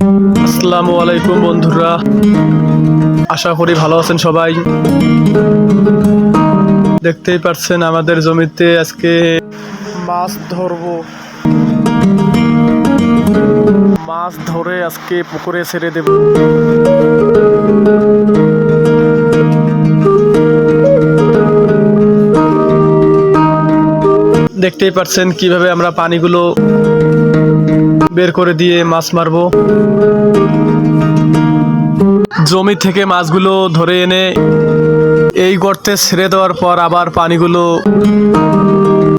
আসসালামু আলাইকুম বন্ধুরা। আশা করি ভালো আছেন সবাই। দেখতেই পাচ্ছেন আমাদের জমিতে আজকে মাছ ধরবো। মাছ ধরে আজকে পুকুরে ছেড়ে দেব। দেখতেই পাচ্ছেন কীভাবে আমরা পানিগুলো বের করে দিয়ে মাছ মারবো। জমি থেকে মাছগুলো ধরে এনে এই গর্তে ছেড়ে দেওয়ার পর আবার পানিগুলো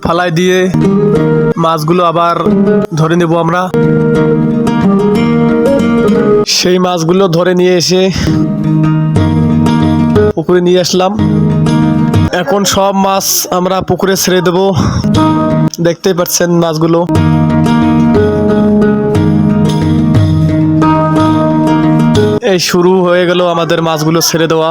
ফালাই দিয়ে মাছগুলো আবার ধরে নেব আমরা। সেই মাছগুলো ধরে নিয়ে এসে পুকুরে নিয়ে আসলাম। এখন সব মাছ আমরা পুকুরে ছেড়ে দেব। দেখতেই পাচ্ছেন মাছগুলো। এই শুরু হয়ে গেল আমাদের মাছগুলো ছেড়ে দেওয়া।